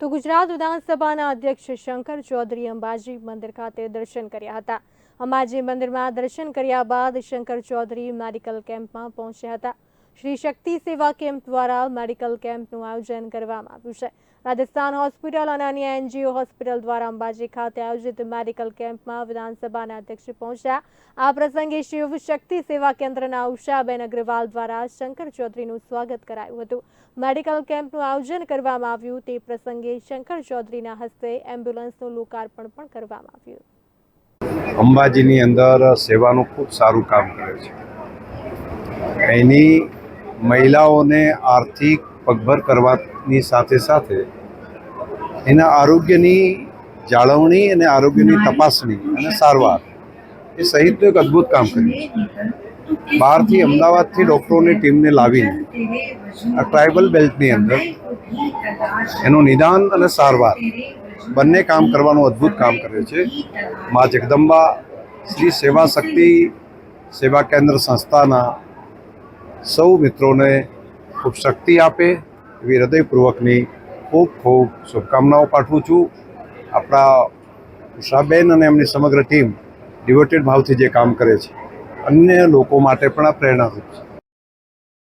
તો ગુજરાત વિધાનસભાના અધ્યક્ષ શંકર ચૌધરી અંબાજી મંદિર ખાતે દર્શન કર્યા હતા. અંબાજી મંદિરમાં દર્શન કર્યા બાદ શંકર ચૌધરી મેડિકલ કેમ્પમાં પહોંચ્યા હતા. શ્રી શક્તિ સેવા કેમ્પ દ્વારા મેડિકલ કેમ્પનું આયોજન કરવામાં આવ્યું છે. રાજસ્થાન હોસ્પિટલ અને અન્ય એનજીઓ હોસ્પિટલ દ્વારા અંબાજી ખાતે આયોજિત મેડિકલ કેમ્પમાં વિધાનસભાના અધ્યક્ષ પહોંચ્યા. આ પ્રસંગે શિવ શક્તિ સેવા કેન્દ્રના ઉષાબેન અગ્રવાલ દ્વારા શંકર ચૌધરીનું સ્વાગત કરાયું હતું. મેડિકલ કેમ્પનું આયોજન કરવામાં આવ્યું તે પ્રસંગે શંકર ચૌધરીના હસ્તે એમ્બ્યુલન્સનું લોકાર્પણ પણ કરવામાં આવ્યું. અંબાજીની અંદર સેવાનું ખૂબ સારું કામ કરે છે. એની મહિલાઓને આર્થિક પગભર કરવાની સાથે સાથે એના આરોગ્યની જાળવણી અને આરોગ્યની તપાસણી અને સારવાર એ સહિતનું એક અદ્ભુત કામ કર્યું છે. બહારથી અમદાવાદથી ડૉક્ટરોની ટીમને લાવીને આ ટ્રાઇબલ બેલ્ટની અંદર એનું નિદાન અને સારવાર બંને કામ કરવાનું અદ્ભુત કામ કરે છે. મા જગદંબા શ્રી સેવા શક્તિ સેવા કેન્દ્ર સંસ્થાના સૌ મિત્રોને ખૂબ શક્તિ આપે એવી હૃદયપૂર્વકની ખૂબ ખૂબ શુભકામનાઓ પાઠવું છું. આપણા ઉષાબેન અને એમની સમગ્ર ટીમ ડિવોટેડ ભાવથી જે કામ કરે છે. અન્ય લોકો માટે પણ આ પ્રેરણારૂપ છે.